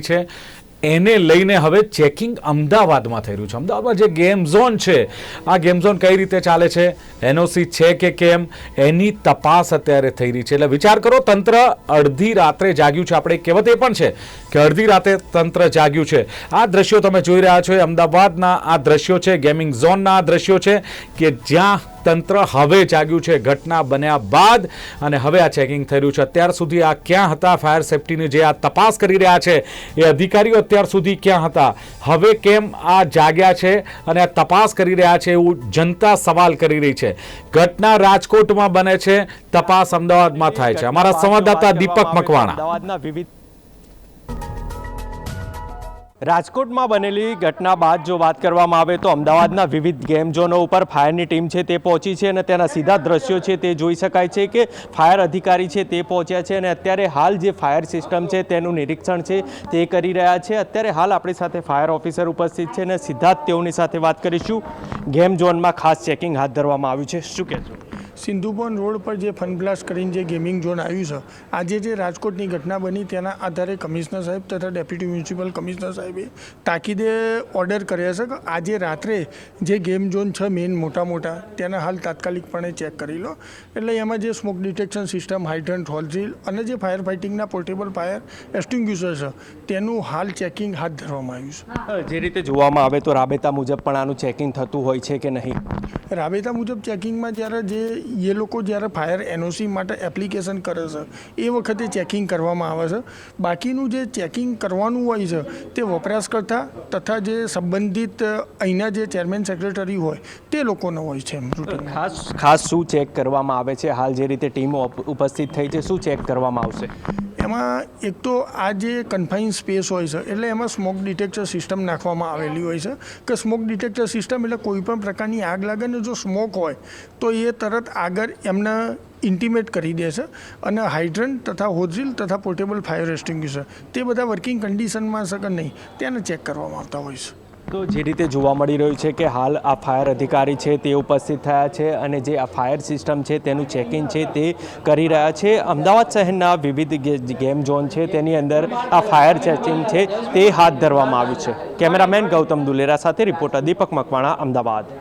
છે. એને લઈને હવે ચેકિંગ અમદાવાદમાં થઈ રહ્યું છે. અમદાવાદમાં જે ગેમ ઝોન છે, આ ગેમ ઝોન કઈ રીતે ચાલે છે? એનઓસી છે કે કેમ? એની તપાસ અત્યારે થઈ રહી છે. એટલે વિચાર કરો, તંત્ર અડધી રાત્રે જાગ્યું છે. આપણે કહેવત એ પણ છે કે અડધી રાતે તંત્ર જાગ્યું છે. આ દ્રશ્યો તમે જોઈ રહ્યા છો. અમદાવાદના આ દ્રશ્યો છે, ગેમિંગ ઝોનના આ દ્રશ્યો છે કે જ્યાં તંત્ર હવે જાગ્યું છે. ઘટના બન્યા બાદ અને હવે આ ચેકિંગ થઈ છે. અત્યાર સુધી આ ક્યાં હતા? ફાયર સેફટીની જે આ તપાસ કરી રહ્યા છે એ અધિકારીઓ અત્યાર સુધી ક્યાં હતા? હવે કેમ આ જાગ્યા છે અને આ તપાસ કરી રહ્યા છે એવું જનતા સવાલ કરી રહી છે. ઘટના રાજકોટમાં બને છે. તપાસ અમદાવાદમાં થાય છે. અમારા સંવાદદાતા દીપક મકવાણા. અમદાવાદના વિવિધ રાજકોટમાં બનેલી ઘટના બાદ જો વાત કરવામાં આવે તો અમદાવાદના વિવિધ ગેમ ઝોનો ઉપર ફાયરની ટીમ છે તે પહોંચી છે અને તેના સીધા દ્રશ્યો છે તે જોઈ શકાય છે કે ફાયર અધિકારી છે તે પહોંચ્યા છે અને અત્યારે હાલ જે ફાયર સિસ્ટમ છે તેનું નિરીક્ષણ છે તે કરી રહ્યા છે. અત્યારે હાલ આપણી સાથે ફાયર ઓફિસર ઉપસ્થિત છે અને સીધા જ તેઓની સાથે વાત કરીશું. ગેમ ઝોનમાં ખાસ ચેકિંગ હાથ ધરવામાં આવ્યું છે. શું કહેશો? સિંધુબોન રોડ પર જે ફન બ્લાસ્ટ કરીને જે ગેમિંગ ઝોન આવ્યું છે, આજે જે રાજકોટની ઘટના બની તેના આધારે કમિશનર સાહેબ તથા ડેપ્યુટી મ્યુનિસિપલ કમિશનર સાહેબે તાકીદે ઓર્ડર કર્યા છે કે આજે રાત્રે જે ગેમ ઝોન છે મેઇન મોટા મોટા, તેના હાલ તાત્કાલિકપણે ચેક કરી લો. એટલે એમાં જે smoke detection system, hydrant hose reel અને જે ફાયર ફાઇટિંગના પોર્ટેબલ ફાયર એસ્ટિંગ્યુશર છે, તેનું હાલ ચેકિંગ હાથ ધરવામાં આવ્યું છે. જે રીતે જોવામાં આવે તો રાબેતા મુજબ પણ આનું ચેકિંગ થતું હોય છે કે નહીં? રાબેતા મુજબ ચેકિંગમાં જ્યારે જે એ લોકો જ્યારે ફાયર એનઓસી માટે એપ્લિકેશન કરે છે, એ વખતે ચેકિંગ કરવામાં આવે છે. બાકીનું જે ચેકિંગ કરવાનું હોય છે, તે વપરાશકર્તા તથા જે સંબંધિત અહીંના જે ચેરમેન સેક્રેટરી હોય, તે લોકોનો હોય છે ખાસ ખાસ શું ચેક કરવામાં આવે છે? હાલ જે રીતે ટીમો ઉપસ્થિત થઈ છે, શું ચેક કરવામાં આવશે? એમાં એક તો આ જે કન્ફાઇન સ્પેસ હોય છે, એટલે એમાં સ્મોક ડિટેક્ટર સિસ્ટમ નાખવામાં આવેલી હોય છે. કે સ્મોક ડિટેક્ટર સિસ્ટમ એટલે કોઈ પણ પ્રકારની આગ લાગે ને જો સ્મોક હોય, તો એ તરત આગળ એમને ઇન્ટિમેટ કરી દે છે અને હાઇડ્રન તથા હોઝિલ તથા પોર્ટેબલ ફાયર એસ્ટિંગ્યુશર તે બધા વર્કિંગ કન્ડિશનમાં છે કે નહીં તેને ચેક કરવામાં આવતા હોય છે. તો જે રીતે જોવા મળી રહ્યું છે કે હાલ આ ફાયર અધિકારી છે તે ઉપસ્થિત થયા છે અને જે આ ફાયર સિસ્ટમ છે તેનું ચેકિંગ છે તે કરી રહ્યા છે. અમદાવાદ શહેરના વિવિધ ગેમ ઝોન છે તેની અંદર આ ફાયર ચેકિંગ છે તે હાથ ધરવામાં આવ્યું છે. કેમેરામેન ગૌતમ દુલેરા સાથે રિપોર્ટર દીપક મકવાણા, અમદાવાદ.